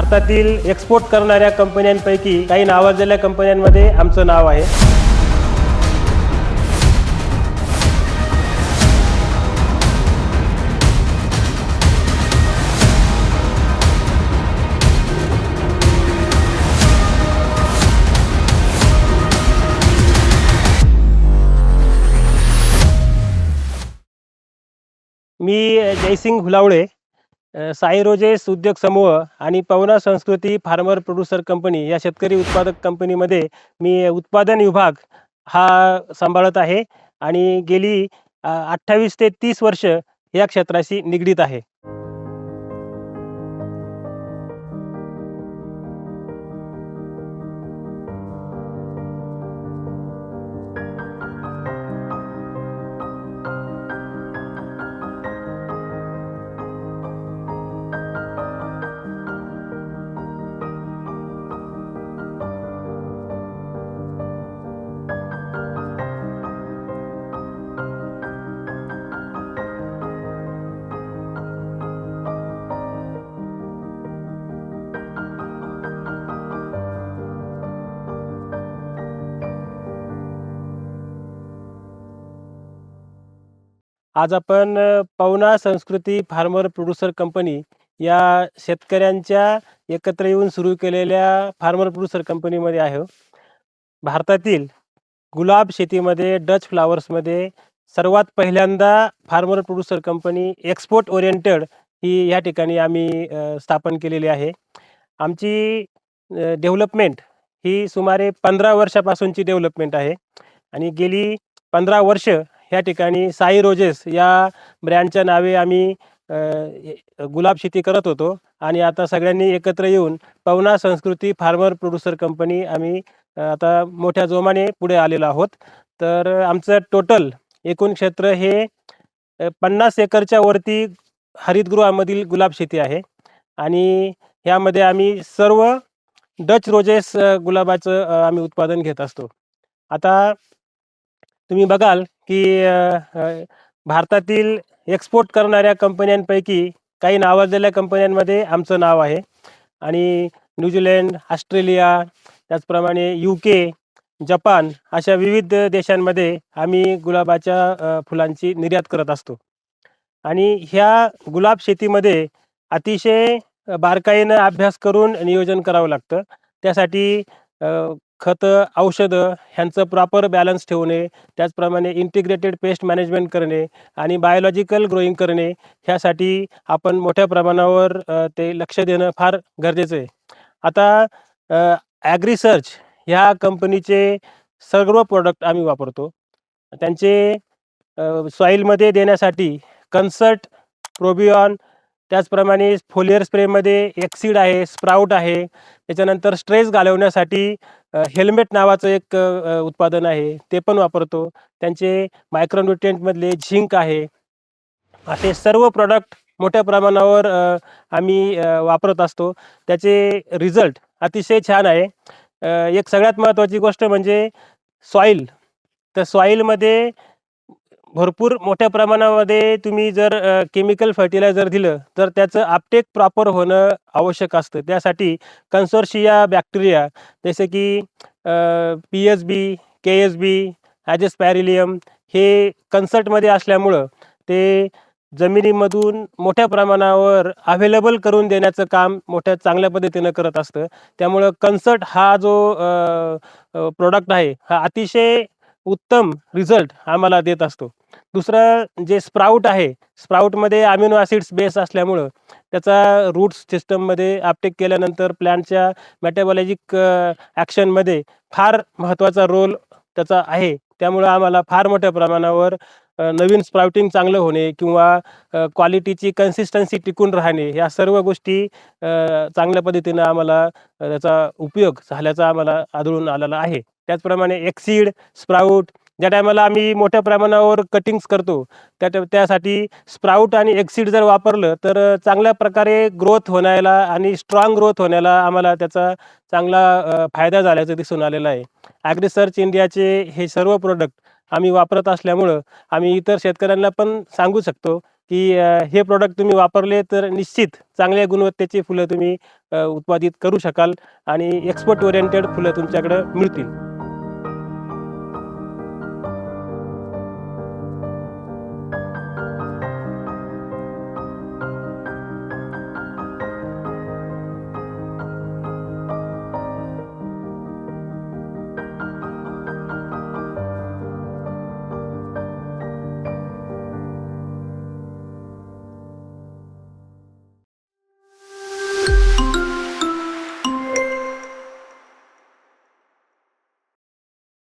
भारतातील एक्सपोर्ट करणाऱ्या कंपन्यांपैकी काही नावाजलेल्या कंपन्यांमध्ये आमचं नाव आहे. मी जयसिंग हुलावळे साई रोजेस उद्योग समूह आणि पवना संस्कृती फार्मर प्रोड्युसर कंपनी या शेतकरी उत्पादक कंपनीमध्ये मी उत्पादन विभाग हा सांभाळत आहे आणि गेली अठ्ठावीस ते तीस वर्ष या क्षेत्राशी निगडीत आहे. आज आपण पवना संस्कृती फार्मर प्रोड्युसर कंपनी या शेतकऱ्यांच्या एकत्र येऊन सुरू केलेल्या फार्मर प्रोड्युसर कंपनीमध्ये आहे. भारतातील गुलाब शेतीमध्ये डच फ्लावर्समध्ये सर्वात पहिल्यांदा farmer producer company export oriented ही या ठिकाणी आम्ही स्थापन केलेली आहे. आमची डेव्हलपमेंट ही सुमारे पंधरा वर्षापासूनची डेव्हलपमेंट आहे. आणि गेली पंधरा वर्ष ह्या ठिकाणी साई रोजेस या ब्रँडच्या नावे आम्ही गुलाब शेती करत होतो. आणि आता सगळ्यांनी एकत्र येऊन पवना संस्कृती फार्मर प्रोड्युसर कंपनी आम्ही आता मोठ्या जोमाने पुढे आलेलो आहोत. तर आमचं टोटल एकूण क्षेत्र हे पन्नास एकरच्या वरती हरितगृहामधील गुलाब शेती आहे. आणि ह्यामध्ये आम्ही सर्व डच रोजेस गुलाबाचं आम्ही उत्पादन घेत असतो. आता तुम्ही बघाल की भारतातील एक्सपोर्ट करणाऱ्या कंपन्यांपैकी काही नावाजलेल्या कंपन्यांमध्ये आमचं नाव आहे. आणि न्यूझीलंड ऑस्ट्रेलिया त्याचप्रमाणे यू के जपान अशा विविध देशांमध्ये आम्ही गुलाबाच्या फुलांची निर्यात करत असतो. आणि ह्या गुलाब शेतीमध्ये अतिशय बारकाईनं अभ्यास करून नियोजन करावं लागतं. त्यासाठी खतं औषधं ह्यांचं प्रॉपर बॅलन्स ठेवणे त्याचप्रमाणे इंटिग्रेटेड पेस्ट मॅनेजमेंट करणे आणि बायोलॉजिकल ग्रोईंग करणे ह्यासाठी आपण मोठ्या प्रमाणावर ते लक्ष देणं फार गरजेचं आहे. आता ॲग्रिसर्च ह्या कंपनीचे सर्व प्रोडक्ट आम्ही वापरतो. त्यांचे सॉईलमध्ये देण्यासाठी कन्सर्ट प्रोबिऑन त्याचप्रमाणे फोलियर स्प्रेमध्ये एक्सिड आहे स्प्राऊट आहे. त्याच्यानंतर स्ट्रेस घालवण्यासाठी हेल्मेट नावाचं एक उत्पादन आहे ते पण वापरतो. त्यांचे मायक्रोन्युट्रियंटमधले झिंक आहे. असे सर्व प्रॉडक्ट मोठ्या प्रमाणावर आम्ही वापरत असतो. त्याचे रिझल्ट अतिशय छान आहे. एक सगळ्यात महत्त्वाची गोष्ट म्हणजे सॉईल तर सॉईलमध्ये भरपूर मोठ्या प्रमाणामध्ये तुम्ही जर केमिकल फर्टिलायझर दिलं तर त्याचं आपटेक प्रॉपर होणं आवश्यक असतं. त्यासाठी कन्सोर्शिया बॅक्टेरिया जसे की P H B K S B azospirillum हे कन्सर्टमध्ये असल्यामुळं ते जमिनीमधून मोठ्या प्रमाणावर अवेलेबल करून देण्याचं काम मोठ्या चांगल्या पद्धतीनं करत असतं. त्यामुळं कन्सर्ट हा जो प्रोडक्ट आहे हा अतिशय उत्तम रिझल्ट आम्हाला देत असतो. दुसरं जे स्प्राऊट आहे स्प्राऊटमध्ये अमिनो ॲसिड्स बेस असल्यामुळं त्याचा रूट सिस्टममध्ये आपटेक केल्यानंतर प्लॅनच्या मेटाबॉलॉजिक ॲक्शनमध्ये फार महत्त्वाचा रोल त्याचा आहे. त्यामुळं आम्हाला फार मोठ्या प्रमाणावर नवीन स्प्राउटिंग चांगलं होणे किंवा क्वालिटीची कन्सिस्टन्सी टिकून राहणे ह्या सर्व गोष्टी चांगल्या पद्धतीनं आम्हाला त्याचा उपयोग झाल्याचा आम्हाला आढळून आलेला आहे. त्याचप्रमाणे एक्सीड स्प्राऊट ज्या टायमाला आम्ही मोठ्या प्रमाणावर कटिंग्स करतो त्या त्यासाठी स्प्राऊट आणि एक्सीड जर वापरलं तर चांगल्या प्रकारे ग्रोथ होण्याला आणि स्ट्रॉंग ग्रोथ होण्याला आम्हाला त्याचा चांगला फायदा झाल्याचं दिसून आलेलं आहे. ॲग्रिसर्च इंडियाचे हे सर्व प्रोडक्ट आम्ही वापरत असल्यामुळं आम्ही इतर शेतकऱ्यांना पण सांगू शकतो की हे प्रॉडक्ट तुम्ही वापरले तर निश्चित चांगल्या गुणवत्तेची फुलं तुम्ही उत्पादित करू शकाल आणि एक्सपोर्ट ओरिएंटेड फुलं तुमच्याकडं मिळतील.